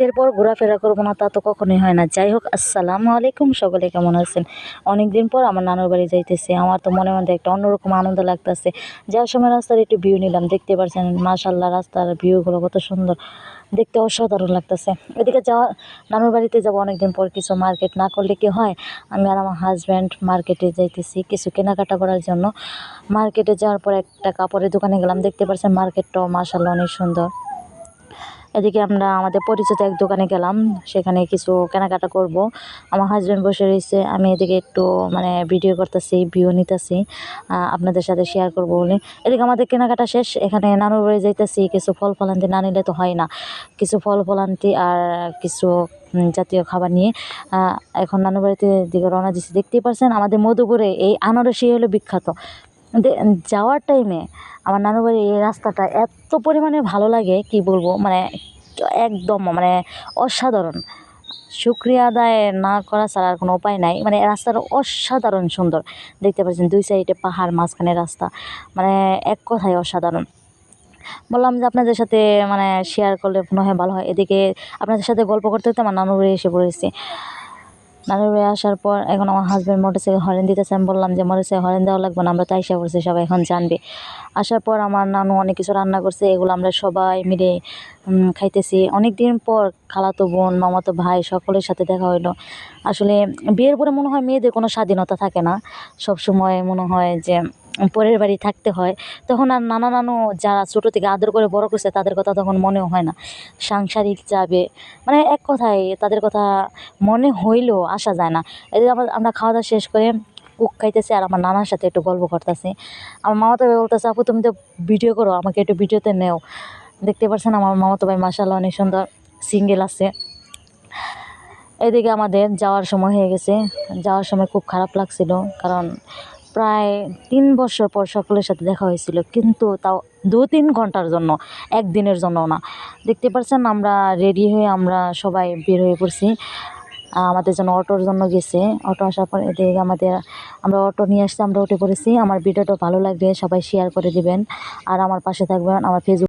এরপর ঘোরাফেরা করব না, তা তো কখনোই হয় না। যাই হোক, আসসালামু আলাইকুম সকলে, কেমন আছেন? অনেক দিন পর আমার নানুর বাড়ি যাইতেছে। আমার তো মনে মধ্যে একটা অন্যরকম আনন্দ লাগতেছে। যাওয়ার সময় রাস্তার একটু ভিউ নিলাম, দেখতে পারছেন মাশাল্লাহ রাস্তার ভিউগুলো কত সুন্দর। দেখতে অসাধারণ লাগতেছে। এদিকে যাওয়া, নানুর বাড়িতে যাব অনেকদিন পর, কিছু মার্কেট না করলে কি হয়? আমি আর আমার হাজব্যান্ড মার্কেটে যাইতেছি কিছু কেনাকাটা করার জন্য। মার্কেটে যাওয়ার পর একটা কাপড়ের দোকানে গেলাম, দেখতে পারছেন মার্কেটটাও মাশাল্লাহ অনেক সুন্দর। এদিকে আমরা আমাদের পরিচিত এক দোকানে গেলাম, সেখানে কিছু কেনাকাটা করব। আমার হাজব্যান্ড বসে রয়েছে, আমি এদিকে একটু মানে ভিডিও করতেছি ভিউ নিতেছি আপনাদের সাথে শেয়ার করব বলে। এদিকে আমাদের কেনাকাটা শেষ, এখানে নানুর বাড়ি যাইতেছি, কিছু ফল ফলান্তি না নিলে তো হয় না। কিছু ফল ফলান্তি আর কিছু জাতীয় খাবার নিয়ে এখন নানুর বাড়িতে দিকে রওনা দিচ্ছি দেখতেই পারছেন, আমাদের মধুপুরে এই আনারসি হলো বিখ্যাত। যাওয়ার টাইমে আমার নানুর বাড়ির এই রাস্তাটা এত পরিমাণে ভালো লাগে, কি বলব? মানে একদম মানে অসাধারণ। শুক্রিয়া আদায় না করা ছাড়া আর কোনো উপায় নাই। মানে রাস্তাটা অসাধারণ সুন্দর। দেখতে পাচ্ছেন দুই সাইডে পাহাড়, মাঝখানে রাস্তা। মানে এক কথায় অসাধারণ। বললাম যে আপনাদের সাথে মানে শেয়ার করলে মনে হয় ভালো হয়। এদিকে আপনাদের সাথে গল্প করতে করতে আমার নানুর বাড়ি এসে পড়েছি। নানুর বাড়ি আসার পর এখন আমার হাজব্যান্ড মোটরসাইকেল হরেন দিতেছে। আমি বললাম যে মোটরসাইকেল হরেন দেওয়া লাগবে না, আমরা তাই সে পড়ছি, সবাই এখন জানবে। আসার পর আমার নানু অনেক কিছু রান্না করছে, এগুলো আমরা সবাই মিলে খাইতেছি। অনেক দিন পর খালাতো বোন, মামাতো ভাই সকলের সাথে দেখা হইল। আসলে বিয়ের পরে মনে হয় মেয়েদের কোনো স্বাধীনতা থাকে না। সব সময় মনে হয় যে পরের বাড়ি থাকতে হয়, তখন আর নানা নানু যারা ছোটো থেকে আদর করে বড় করছে, তাদের কথা তখন মনেও হয় না। সাংসারিক যাবে মানে এক কথায় তাদের কথা মনে হইলেও আসা যায় না। এদিকে আবার আমরা খাওয়া দাওয়া শেষ করে কুক খাইতেছি আর আমার নানার সাথে একটু গল্প করতেছি। আমার মামা তো বলতেছে, আপু, তুমি তো ভিডিও করো, আমাকে একটু ভিডিওতে নেও। দেখতে পাচ্ছেন আমার মামা তো ভাই মাসাল্লাহ অনেক সুন্দর, সিঙ্গেল আছে। এদিকে আমাদের যাওয়ার সময় হয়ে গেছে, যাওয়ার সময় খুব খারাপ লাগছিল, কারণ প্রায় তিন বছর পর সকলের সাথে দেখা হয়েছিল, কিন্তু তাও দু তিন ঘণ্টার জন্য, একদিনের জন্য না। দেখতে পাচ্ছেন আমরা রেডি হয়ে আমরা সবাই বের হয়ে পড়ছি। আমাদের জন্য অটোর জন্য গেছে। অটো আসার পর এদিকে আমাদের, আমরা অটো নিয়ে আসতে আমরা উঠে পড়েছি। আমার ভিডিওটা ভালো লাগবে সবাই শেয়ার করে দিবেন। আর আমার পাশে থাকবেন, আমার ফেসবুক